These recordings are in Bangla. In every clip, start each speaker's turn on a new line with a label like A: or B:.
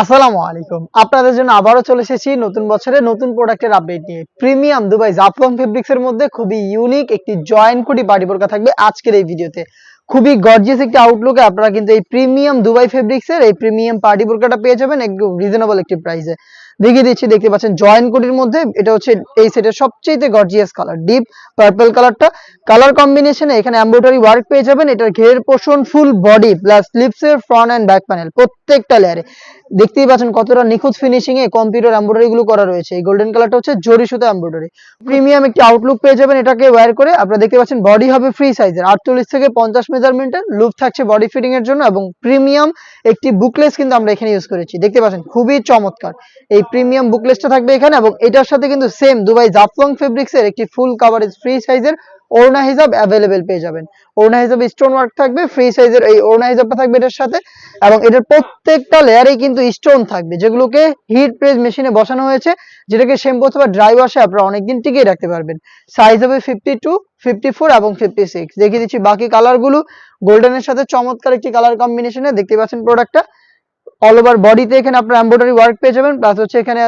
A: আসসালামু আলাইকুম। আপনাদের জন্য আবারও চলে এসেছি নতুন বছরে নতুন প্রোডাক্টের আপডেট নিয়ে। প্রিমিয়াম দুবাই জাফলং ফেব্রিক্স এর মধ্যে খুবই ইউনিক একটি জয়েন্ট কোটি বাড়ি বোরকা থাকবে আজকের এই ভিডিওতে। খুবই গর্জিয়াস একটি আউটলুকে আপনারা কিন্তু এই প্রিমিয়াম দুবাই ফেব্রিক্স এর এই প্রিমিয়াম পার্টি বোরকাটা পেয়ে যাবেন একদম রিজনেবল একটি প্রাইসে দেখিয়ে দিচ্ছি, দেখতে পাচ্ছেন জয়েন্ট কোটির মধ্যে এটা হচ্ছে এই সেটের সবচেয়ে গর্জিয়াস কালার ডিপ পার্পল কালারটা কালার কম্বিনেশনে এখানে এমব্রয়ডারি ওয়ার্ক পেয়ে যাবেন, এটার ঘের পোষণ ফুল বডি প্লাস স্লিপসের ফ্রন্ট অ্যান্ড ব্যাক প্যানেল প্রত্যেকটা লেয়ারে দেখতেই পাচ্ছেন কতটা নিখুঁত ফিনিশিং এ কম্পিউটার এমব্রয়ডারি গুলো করা রয়েছে। এই গোল্ডেন কালারটা হচ্ছে জরি সুতো এমব্রয়ডারি প্রিমিয়াম একটি আউটলুক পেয়ে যাবেন, এটাকে ওয়্যার করে আপনারা দেখতে পাচ্ছেন বডি হবে ফ্রি সাইজের আটচল্লিশ থেকে পঞ্চাশ মেজারমেন্টের লুপ থাকছে বডি ফিটিং এর জন্য এবং প্রিমিয়াম একটি বুকলেস কিন্তু আমরা এখানে ইউজ করেছি। দেখতে পাচ্ছেন খুবই চমৎকার। এই প্রিমিয়াম বুকলেসটা থাকবে এখানে এবং এটার সাথে কিন্তু সেম দুবাই জাফলং ফেব্রিক্স এর একটি ফুল কাভারেজ ফ্রি সাইজের ওড়না হিসাব অ্যাভেলেবেল পেয়ে যাবেন। ওড়না হিসাবে স্টোন ওয়ার্ক থাকবে ফ্রি সাইজের এই ওড়না হিসাবটা থাকবে এটার সাথে। এবং এটার প্রত্যেকটা লেয়ারেই কিন্তু স্টোন থাকবে, যেগুলোকে হিট প্রেস মেশিনে বসানো হয়েছে, যেটাকে শ্যাম্পু অথবা ড্রাই ওয়াশে আপনারা অনেকদিন টিকিয়ে রাখতে পারবেন। সাইজ হবে ফিফটি টু ফিফটি ফোর এবং ফিফটি সিক্স দেখিয়ে দিচ্ছি বাকি কালারগুলো গোল্ডেনের সাথে চমৎকার একটি কালার কম্বিনেশনে দেখতে পাচ্ছেন প্রোডাক্টটা অল ওভার বডিতে এখানে আপনার এমব্রয়ডারি ওয়ার্ক পেয়ে যাবেন প্লাস হচ্ছে এখানে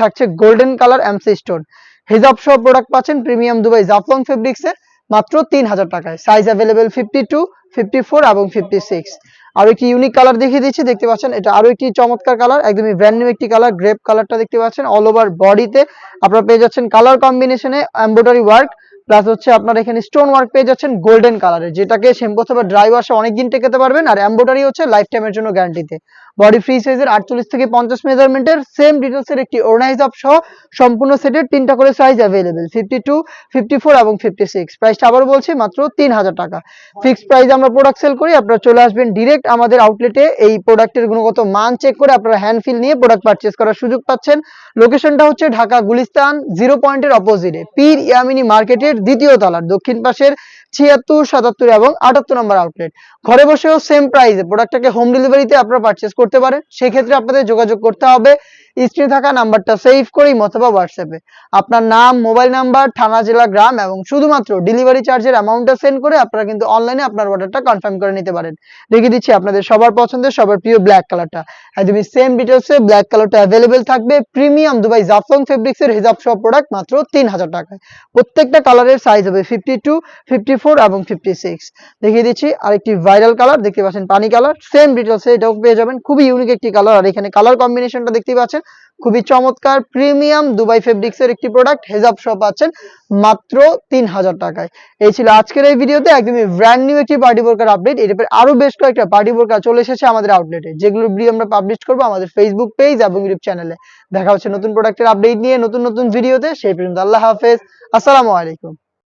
A: থাকছে গোল্ডেন কালার এমসি স্টোন হিজাব সহ প্রোডাক্ট পাচ্ছেন প্রিমিয়াম দুবাই জাফলং ফেব্রিক্স মাত্র তিন হাজার টাকায়। Size available fifty two fifty four এবং ফিফটি সিক্স আরও একটি ইউনিক কালার দেখিয়ে দিচ্ছি, দেখতে পাচ্ছেন, এটা আরও একটি চমৎকার কালার একদমই ব্র্যান্ড নিউ একটি কালার গ্রেপ কালারটা দেখতে পাচ্ছেন অল ওভার বডিতে আপনারা পেয়ে যাচ্ছেন কালার কম্বিনেশনে এমব্রয়ডারি ওয়ার্ক প্লাস হচ্ছে আপনার এখানে স্টোন ওয়ার্ক পেয়ে যাচ্ছেন গোল্ডেন কালারের যেটাকে শ্যাম্পু অথবা ড্রাই ওয়াশে অনেকদিন টেকাতে পারবেন, আর এমব্রয়ডারি হচ্ছে লাইফ টাইমের জন্য গ্যারান্টিতে বডি ফ্রি সাইজের আটচল্লিশ থেকে পঞ্চাশ মেজারমেন্টের সেম ডিটেলস এর একটি ওড়না হিসাব সহ সম্পূর্ণ সেটের তিনটা করে size available fifty two fifty four এবং ফিফটি সিক্স প্রাইসটা আবার বলছি মাত্র তিন হাজার টাকা। ফিক্সড প্রাইস আমরা প্রোডাক্ট সেল করি, আপনারা চলে আসবেন ডিরেক্ট আমাদের আউটলেটে এই প্রোডাক্টের গুণগত মান চেক করে আপনারা হ্যান্ড ফিল নিয়ে প্রোডাক্ট পারচেস করার সুযোগ পাচ্ছেন। লোকেশনটা হচ্ছে ঢাকা গুলিস্তান জিরো পয়েন্টের অপোজিটে পীর ইয়ামিনী মার্কেটের দ্বিতীয় তলার, দক্ষিণ পাশের ছিয়াত্তর, সাতাত্তর এবং আটাত্তর নম্বর আউটলেট ঘরে বসেও সেম প্রাইসে প্রোডাক্টটাকে হোম ডেলিভারিতে আপনারা পারচেস করতে পারেন। সেক্ষেত্রে আপনাদের যোগাযোগ করতে হবে স্ক্রিনে থাকা নাম্বারটা সেভ করেই অথবা হোয়াটসঅ্যাপে আপনার নাম মোবাইল নাম্বার থানা, জেলা, গ্রাম এবং শুধুমাত্র ডেলিভারি চার্জের অ্যামাউন্টটা সেন্ড করে আপনারা কিন্তু অনলাইনে আপনার অর্ডারটা কনফার্ম করে নিতে পারেন। রেখে দিচ্ছি আপনাদের সবার পছন্দের, সবার প্রিয় ব্ল্যাক কালারটা একদমই সেম ডিটেলসে ব্ল্যাক কালারটা অ্যাভেলেবেল থাকবে। প্রিমিয়াম দুবাই জাফলং ফেব্রিক্স এর হিজাব সহ প্রোডাক্ট মাত্র তিন হাজার টাকায়। প্রত্যেকটা কালারের সাইজ হবে ফিফটি টু ফিফটি ফোর এবং ফিফটি সিক্স দেখিয়ে দিচ্ছি আরেকটি ভাইরাল কালার দেখতে পাচ্ছেন পানি কালার সেম ডিটেলসে এটাও পেয়ে যাবেন। খুবই ইউনিক একটি কালার আর এখানে কালার কম্বিনেশনটা দেখতে পাচ্ছেন। খুবই চমৎকার প্রিমিয়াম দুবাই ফেব্রিক্স এর একটি প্রোডাক্ট হেজাব শপ পাচ্ছেন মাত্র তিন হাজার টাকায়। এই ছিল আজকের এই ভিডিওতে, একদমই ব্র্যান্ড নিউ একটি পার্টি বোরকার আপডেট এর পরে আরও বেশ কয়েকটা পার্টি বোরকা চলে এসেছে আমাদের আউটলেটে যেগুলো ভিডিও আমরা পাবলিশ করব আমাদের ফেসবুক পেজ এবং ইউটিউব চ্যানেলে দেখা হচ্ছে নতুন প্রোডাক্টের আপডেট নিয়ে নতুন নতুন ভিডিওতে সেই পর্যন্ত আল্লাহ হাফেজ। আসসালামু আলাইকুম।